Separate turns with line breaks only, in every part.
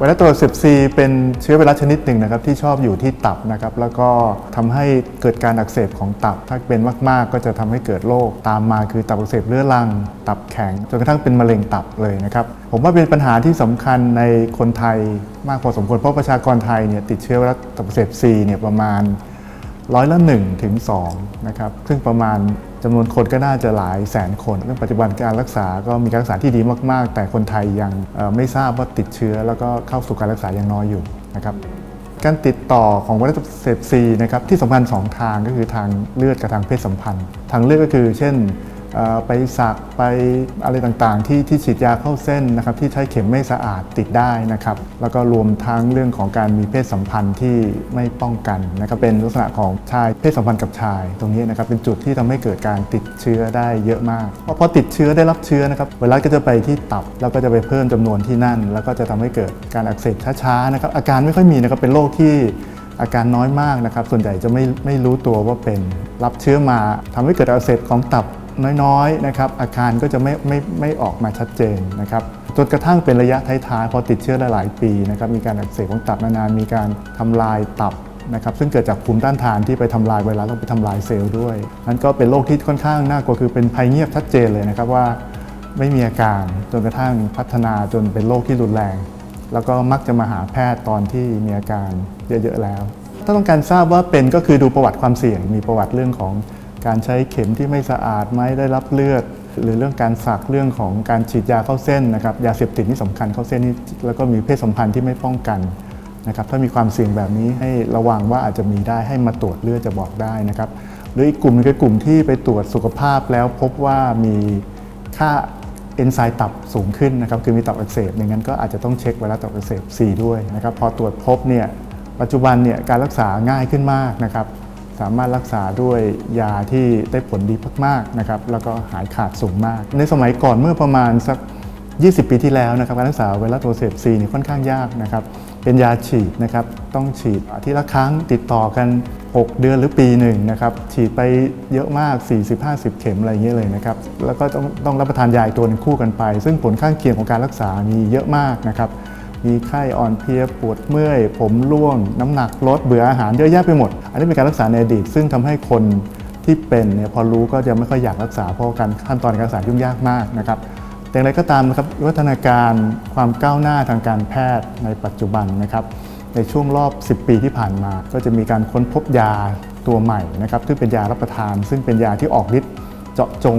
ไวรัสตัวเซปซีเป็นเชื้อไวรัสชนิดหนึ่งนะครับที่ชอบอยู่ที่ตับนะครับแล้วก็ทำให้เกิดการอักเสบของตับ ถ้าเป็นมาก ๆ ก็จะทำให้เกิดโรคตามมาคือตับอักเสบเรื้อรัง ตับแข็งจนกระทั่งเป็นมะเร็งตับเลยนะครับผมว่าเป็นปัญหาที่สำคัญในคนไทยมากพอสมควรเพราะประชากรไทยเนี่ยติดเชื้อไวรัสตับอักเสบซีเนี่ยประมาณร้อยละ1ถึง2นะครับซึ่งประมาณ จำนวนคนก็น่าจะหลายแสนคนซึ่งปัจจุบันการรักษาก็มีการรักษาที่ดีมาก ๆ แต่คนไทยยังไม่ทราบว่าติดเชื้อ แล้วก็เข้าสู่การรักษายังน้อยอยู่นะครับการติดต่อของไวรัสตับเสพซีนะครับที่สำคัญสองทางก็คือทางเลือดกับทางเพศสัมพันธ์ ทางเลือดก็คือเช่น ไปสักไปอะไรต่างๆ ที่ที่ฉีดยาเข้าเส้นนะครับที่ใช้เข็มไม่สะอาดติดได้นะครับ แล้วก็รวมทั้งเรื่องของการมีเพศสัมพันธ์ที่ไม่ป้องกันนะครับเป็นลักษณะของชายเพศสัมพันธ์กับชาย ตรงนี้นะครับเป็นจุดที่ทำให้เกิดการติดเชื้อได้เยอะมากเพราะพอติดเชื้อได้รับเชื้อนะครับไวรัสก็จะไปที่ตับแล้วก็จะไปเพิ่มจำนวนที่นั่น แล้วก็จะทำให้เกิดการอักเสบช้าๆนะครับอาการไม่ค่อยมีนะครับเป็นโรคที่อาการน้อยมากนะครับ ส่วนใหญ่จะไม่ไม่รู้ตัวว่าเป็น รับเชื้อมาทำให้เกิดอักเสบของตับ น้อยๆนะครับอาการก็จะไม่ไม่ไม่ออกมาชัดเจนนะครับจนกระทั่งเป็นระยะท้ายๆพอติดเชื้อได้หลายปีนะครับมีการอักเสบของตับนานๆมีการทำลายตับนะครับซึ่งเกิดจากภูมิต้านทานที่ไปทำลายไวรัสแล้วไปทำลายเซลล์ด้วยนั่นก็เป็นโรคที่ค่อนข้างน่ากลัวคือเป็นภัยเงียบชัดเจนเลยนะครับว่าไม่มีอาการจนกระทั่งพัฒนาจนเป็นโรคที่รุนแรง แล้วก็มักจะมาหาแพทย์ตอนที่มีอาการเยอะๆแล้ว ถ้าต้องการทราบว่าเป็นก็คือดูประวัติความเสี่ยง มีประวัติเรื่องของ การใช้เข็มที่ไม่สะอาดไหมได้รับเลือด หรือเรื่องการสักเรื่องของการฉีดยาเข้าเส้นนะครับยาเสพติดนี่สำคัญเข้าเส้นนี่แล้วก็มีเพศสัมพันธ์ที่ไม่ป้องกันนะครับถ้ามีความเสี่ยงแบบนี้ให้ระวังว่าอาจจะมีได้ให้มาตรวจเลือดจะบอกได้นะครับหรืออีกกลุ่มนึงคือกลุ่มที่ไปตรวจสุขภาพแล้วพบว่ามีค่าเอนไซม์ตับสูงขึ้นนะครับคือมีตับอักเสบอย่างนั้นก็อาจจะต้องเช็คไวรัสตับอักเสบ4ด้วยนะครับพอตรวจพบเนี่ยปัจจุบันเนี่ยการรักษาง่ายขึ้นมากนะครับ สามารถรักษาด้วยยาที่ได้ผลดีมากๆนะครับแล้วก็หายขาดสูงมาก ในสมัยก่อนเมื่อประมาณสัก 20 ปีที่แล้วนะครับการรักษาไวรัสตัวเสพซีนี่ค่อนข้างยากนะครับเป็นยาฉีดนะครับต้องฉีดทิตย์ละครั้งติดต่อกัน 6 เดือนหรือปีหนึ่งนะครับฉีดไปเยอะมาก 40-50 เข็มอะไรเงี้ยเลยนะครับแล้วก็ต้องต้องรับประทานยาอีกตัวหนึงคู่กันไป ซึ่งผลข้างเคียงของการรักษามีเยอะมากนะครับ มีไข้อ่อนเพลียปวดเมื่อย ผมร่วง น้ำหนักลดเบื่ออาหารเยอะแยะไปหมด อันนี้เป็นการรักษาในอดีต ซึ่งทำให้คนที่เป็นเนี่ยพอรู้ก็จะไม่ค่อยอยากรักษาเพราะการขั้นตอนการรักษายุ่งยากมากนะครับแต่อย่างไรก็ตามนะครับวิวัฒนาการความก้าวหน้าทางการแพทย์ในปัจจุบันนะครับในช่วงรอบ 10 ปีที่ผ่านมา ก็จะมีการค้นพบยาตัวใหม่นะครับซึ่งเป็นยารับประทาน ซึ่งเป็นยาที่ออกฤทธิ์เจาะจง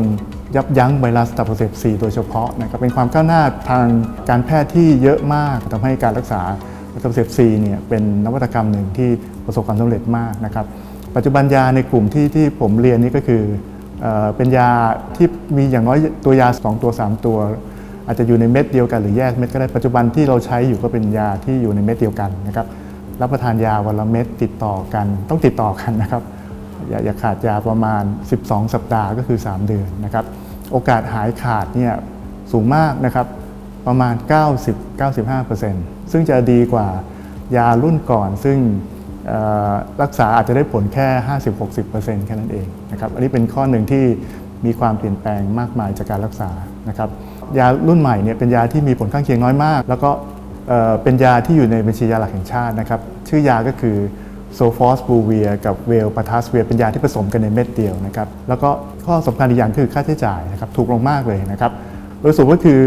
ยับยั้งไวรัสตับอักเสบซีโดยเฉพาะนะครับเป็นความก้าวหน้าทางการแพทย์ที่เยอะมากทำให้การรักษาตับอักเสบซีเนี่ยเป็นนวัตกรรมหนึ่งที่ประสบความสำเร็จมากนะครับปัจจุบันยาในกลุ่มที่ที่ผมเรียนนี่ก็คือเออเป็นยาที่มีอย่างน้อยตัวยา 2 ตัว 3 ตัว อาจจะอยู่ในเม็ดเดียวกันหรือแยกเม็ดก็ได้ปัจจุบันที่เราใช้อยู่ก็เป็นยาที่อยู่ในเม็ดเดียวกันนะครับรับประทานยาวันละเม็ดติดต่อกันต้องติดต่อกันนะครับ อย่าอย่าขาดยาประมาณ 12 สัปดาห์ก็คือ 3 เดือนนะครับ โอกาสหายขาดเนี่ยสูงมากนะครับประมาณ 90-95%ซึ่งจะดีกว่ายารุ่นก่อนซึ่งรักษาอาจจะได้ผลแค่ 50-60%แค่นั้นเองนะครับอันนี้เป็นข้อหนึ่งที่มีความเปลี่ยนแปลงมากมายจากการรักษานะครับยารุ่นใหม่เนี่ยเป็นยาที่มีผลข้างเคียงน้อยมาก แล้วก็เป็นยาที่อยู่ในบัญชียาหลักแห่งชาตินะครับชื่อยาก็คือ โซฟอสบูเวียกับเวลปาทัสเวียเป็นยาที่ผสมกันในเม็ดเดียวนะครับแล้วก็ข้อสำคัญอีกอย่างคือค่าใช้จ่ายนะครับถูกลงมากเลยนะครับโดยสรุปก็คือ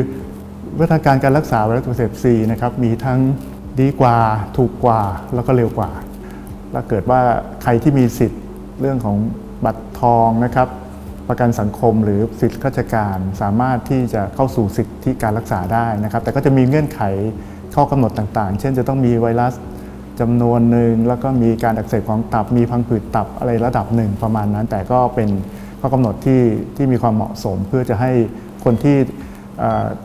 วิธีการการรักษาไวรัสตัวเสพซีนะครับมีทั้งดีกว่าถูกกว่าแล้วก็เร็วกว่า แล้วเกิดว่าใครที่มีสิทธิ์เรื่องของบัตรทองนะครับประกันสังคมหรือสิทธิราชการสามารถที่จะเข้าสู่สิทธิการรักษาได้นะครับ แต่ก็จะมีเงื่อนไขข้อกำหนดต่างๆ เช่นจะต้องมีไวรัส จำนวนหนึ่งแล้วก็มีการอักเสบของตับมีพังผืดตับอะไรระดับหนึ่งประมาณนั้น แต่ก็เป็นข้อกำหนดที่ที่มีความเหมาะสม เพื่อจะให้คนที่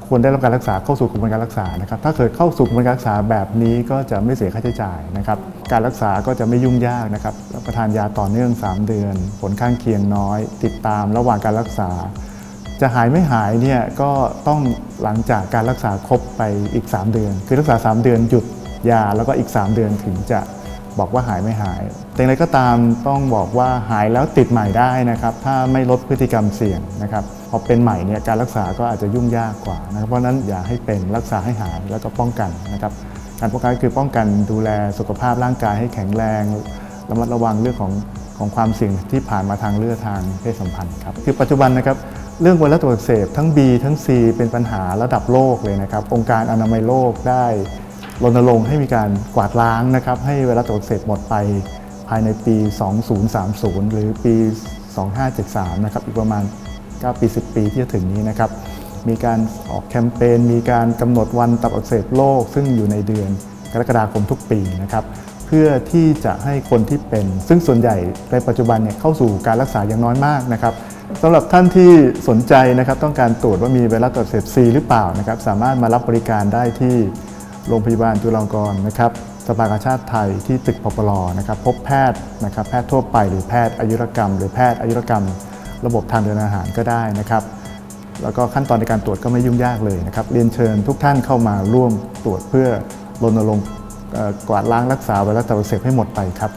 ควรได้รับการรักษาเข้าสู่กระบวนการรักษานะครับถ้าเกิดเข้าสู่กระบวนการรักษาแบบนี้ก็จะไม่เสียค่าใช้จ่ายนะครับการรักษาก็จะไม่ยุ่งยากนะครับรับประทานยาต่อเนื่อง 3 เดือน ผลข้างเคียงน้อย ติดตามระหว่างการรักษา จะหายไม่หายเนี่ยก็ต้องหลังจากการรักษาครบไปอีก 3 เดือน คือรักษา 3 เดือนหยุด ยาแล้วก็อีก 3 เดือนถึงจะบอกว่าหายไม่หายแต่อย่างไรก็ตามต้องบอกว่าหายแล้วติดใหม่ได้นะครับ ถ้าไม่ลดพฤติกรรมเสี่ยงนะครับพอเป็นใหม่เนี่ยการรักษาก็อาจจะยุ่งยากกว่านะครับเพราะนั้นอย่าให้เป็นรักษาให้หายแล้วก็ป้องกันนะครับการป้องกันคือป้องกันดูแลสุขภาพร่างกายให้แข็งแรงระมัดระวังเรื่องของของความเสี่ยงที่ผ่านมาทางเลือดทางเพศสัมพันธ์ครับคือปัจจุบันนะครับเรื่องไวรัสตัวอักเสบทั้ง B ทั้ง C เป็นปัญหาระดับโลกเลยนะครับองค์การอนามัยโลกได้ รณรงค์ให้มีการกวาดล้างนะครับให้ไวรัสตัวอักเสบหมดไปภายในปี 2030 หรือปี 2573 นะครับอีกประมาณ 9 ปี 10 ปีที่จะถึงนี้นะครับมีการออกแคมเปญมีการกำหนดวันตับอักเสบโลก ซึ่งอยู่ในเดือนกรกฎาคมทุกปีนะครับเพื่อที่จะให้คนที่เป็น ซึ่งส่วนใหญ่ในปัจจุบันเนี่ยเข้าสู่การรักษาอย่างน้อยมากนะครับสำหรับท่านที่สนใจนะครับต้องการตรวจว่ามีไวรัสตับอักเสบซีหรือเปล่านะครับสามารถมารับบริการได้ที่ โรงพยาบาลจุฬาลงกรณ์นะครับสภากาชาติไทยที่ตึกพปลนะครับพบแพทย์นะครับแพทย์ทั่วไปหรือแพทย์อายุรกรรม หรือแพทย์อายุรกรรม ระบบทางเดินอาหารก็ได้นะครับ แล้วก็ขั้นตอนในการตรวจก็ไม่ยุ่งยากเลยนะครับเรียนเชิญทุกท่านเข้ามาร่วมตรวจเพื่อรณรงค์กวาดล้างรักษาไวรัสตับอักเสบให้หมดไปครับ